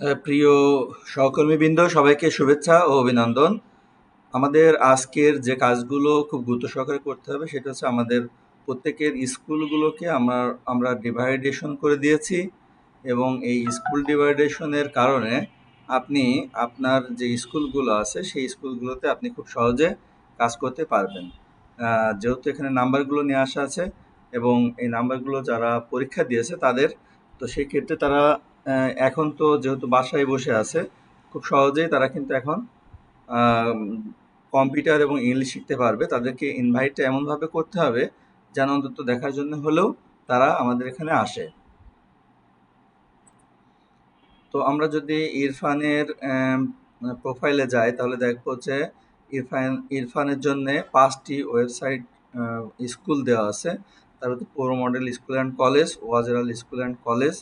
প্রিয় সহকর্মীবৃন্দ, সবাইকে শুভেচ্ছা ও অভিনন্দন। আমাদের আজকের যে কাজগুলো খুব গুরুত্ব সহকারে করতে হবে, সেটা হচ্ছে আমাদের প্রত্যেকের স্কুলগুলোকে আমরা আমরা ডিভাইডেশন করে দিয়েছি এবং এই স্কুল ডিভাইডেশনের কারণে আপনি, আপনার যে স্কুলগুলো আছে, সেই স্কুলগুলোতে আপনি খুব সহজে কাজ করতে পারবেন। যেহেতু এখানে নাম্বারগুলো নিয়ে আসা আছে এবং এই নাম্বারগুলো যারা পরীক্ষা দিয়েছে তাদের, তো সেই ক্ষেত্রে তারা এখন তো যেহেতু বাসায় বসে আছে, খুব সহজেই তারা কিন্তু এখন কম্পিউটার এবং ইংলিশ শিখতে পারবে। তাদেরকে ইনভাইটটা এমনভাবে করতে হবে যেন অন্তত দেখার জন্য হলেও তারা আমাদের এখানে আসে। তো আমরা যদি ইরফানের প্রোফাইলে যাই, তাহলে দেখব যে ইরফান, ইরফানের জন্য পাঁচটি ওয়েবসাইট স্কুল দেওয়া আছে। তার মধ্যে পৌর মডেল স্কুল অ্যান্ড কলেজ ওয়াজরাল স্কুল অ্যান্ড কলেজ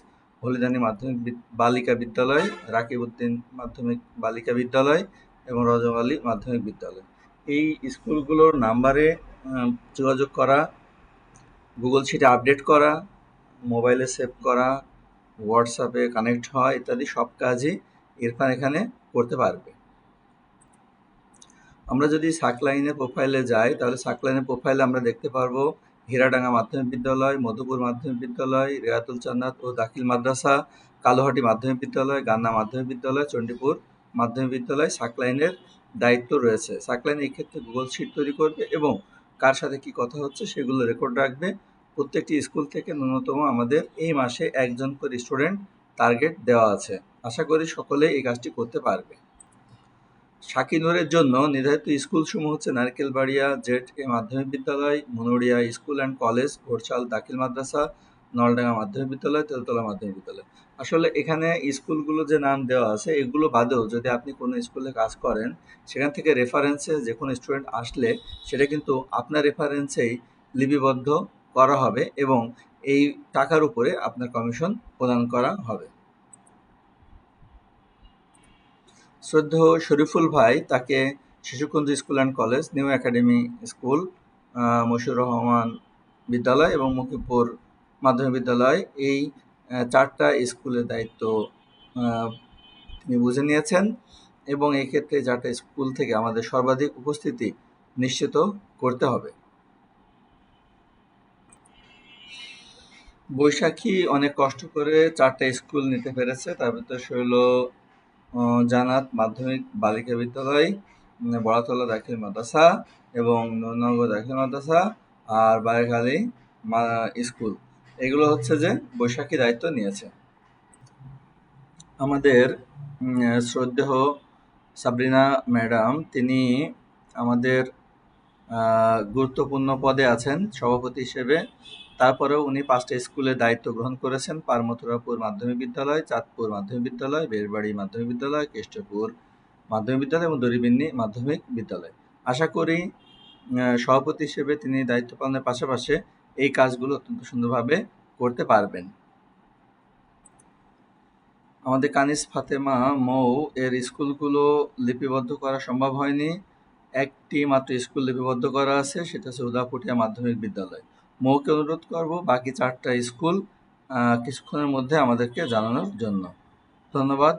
হলিদানি মাধ্যমিক বালিকা বিদ্যালয় রাকিবউদ্দিন মাধ্যমিক বালিকা বিদ্যালয় এবং রজব আলী মাধ্যমিক বিদ্যালয়। এই স্কুলগুলোর নাম্বারে যোগাযোগ করা, গুগল শিটে আপডেট করা, মোবাইলে সেভ করা, হোয়াটসঅ্যাপে কানেক্ট হওয়া ইত্যাদি সব কাজই ইরফান এখানে করতে পারবে। আমরা যদি সাকলাইনের প্রোফাইলে যাই, তাহলে সাকলাইনের প্রোফাইলে আমরা দেখতে পারব হীরাডাঙ্গা মাধ্যমিক বিদ্যালয়, মধুপুর মাধ্যমিক বিদ্যালয়, রেয়াতুল চান্নাত ও দাখিল মাদ্রাসা, কালোহাটি মাধ্যমিক বিদ্যালয়, গান্না মাধ্যমিক বিদ্যালয়, চণ্ডীপুর মাধ্যমিক বিদ্যালয়, সাকলাইনের দায়িত্ব রয়েছে। সাকলাইন এই ক্ষেত্রে গুগল শিট তৈরি করবে এবং কার সাথে কি কথা হচ্ছে সেগুলো রেকর্ড রাখবে। প্রত্যেকটি স্কুল থেকে ন্যূনতম আমাদের এই মাসে একজন করে স্টুডেন্ট টার্গেট দেওয়া আছে। আশা করি সকলে এই কাজটি করতে পারবে। শাকিনুরের জন্য নির্ধারিত স্কুলসমূহ হচ্ছে নারকেলবাড়িয়া জেড এ মাধ্যমিক বিদ্যালয় মনোরিয়া স্কুল অ্যান্ড কলেজ ঘোরচাল দাখিল মাদ্রাসা, নলডাঙ্গা মাধ্যমিক বিদ্যালয়, তেলতলা মাধ্যমিক বিদ্যালয়। আসলে এখানে স্কুলগুলো যে নাম দেওয়া আছে, এগুলো বাদেও যদি আপনি কোনো স্কুলে কাজ করেন, সেখান থেকে রেফারেন্সে যে কোনো স্টুডেন্ট আসলে সেটা কিন্তু আপনার রেফারেন্সেই লিপিবদ্ধ করা হবে এবং এই টাকার উপরে আপনার কমিশন প্রদান করা হবে। শ্রদ্ধেয় শরীফুল ভাই তাকে Shishukunj school and college new academy school Moshiur Rahman বিদ্যালয় এবং মুখিপুর মাধ্যমিক বিদ্যালয় এই চারটা স্কুলের দায়িত্ব তিনি বুঝে নিয়েছেন এবং এই ক্ষেত্রে চারটা স্কুল থেকে আমাদের সর্বাধিক উপস্থিতি নিশ্চিত করতে হবে। বৈশাখী অনেক কষ্ট করে চারটা স্কুল নিতে পেরেছে তার ভিতরে আহ, জানাত মাধ্যমিক বালিকা বিদ্যালয় বড়াতলা দাখিল মাদ্রাসা এবং নূরনগর দাখিল মাদ্রাসা আর বারেখালী স্কুল। এগুলো হচ্ছে যে বৈশাখী দায়িত্ব নিয়েছে। আমাদের শ্রদ্ধেহ সাবরিনা ম্যাডাম, তিনি আমাদের গুরুত্বপূর্ণ পদে আছেন, সভাপতি হিসেবে। তারপরেও উনি পাঁচটা স্কুলে দায়িত্ব গ্রহণ করেছেন। পারমথুরাপুর মাধ্যমিক বিদ্যালয়, চাঁদপুর মাধ্যমিক বিদ্যালয় বেরবাড়ি মাধ্যমিক বিদ্যালয়, কেষ্টপুর মাধ্যমিক বিদ্যালয় এবং দরিবিন্নি মাধ্যমিক বিদ্যালয়। আশা করি সভাপতি হিসেবে তিনি দায়িত্ব পালনের পাশাপাশি এই কাজগুলো অত্যন্ত সুন্দরভাবে করতে পারবেন। আমাদের কানিস ফাতেমা মৌ এর স্কুলগুলো লিপিবদ্ধ করা সম্ভব হয়নি। একটি মাত্র স্কুল লিপিবদ্ধ করা আছে, সেটা হচ্ছে উদাপুটিয়া মাধ্যমিক বিদ্যালয়। মৌকে অনুরোধ করব বাকি চারটা স্কুল কিছুক্ষণের মধ্যে আমাদেরকে জানানোর জন্য। ধন্যবাদ।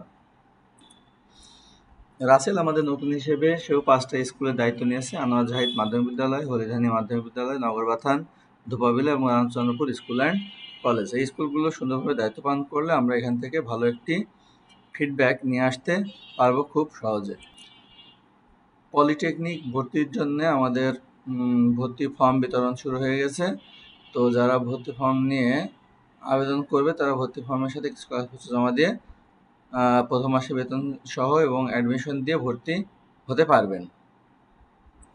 রাসেল আমাদের নতুন হিসেবে সেও পাঁচটা স্কুলের দায়িত্ব নিয়েছে। আনোয়ার জাহিদ মাধ্যমিক বিদ্যালয়, হরিধানী মাধ্যমিক বিদ্যালয়, নগরবাথান ধুপাবিলা এবং রামচন্দ্রপুর স্কুল অ্যান্ড কলেজ। এই স্কুলগুলো সুন্দরভাবে দায়িত্ব পালন করলে আমরা এখান থেকে ভালো একটি ফিডব্যাক নিয়ে আসতে পারব খুব সহজে। পলিটেকনিক ভর্তির জন্য আমাদের ভর্তি ফর্ম বিতরণ শুরু হয়ে গেছে। তো যারা ভর্তি ফর্ম নিয়ে আবেদন করবে, তারা ভর্তি ফর্মের সাথে কিছু জমা দিয়ে প্রথম মাসে বেতন সহ এবং অ্যাডমিশন দিয়ে ভর্তি হতে পারবেন।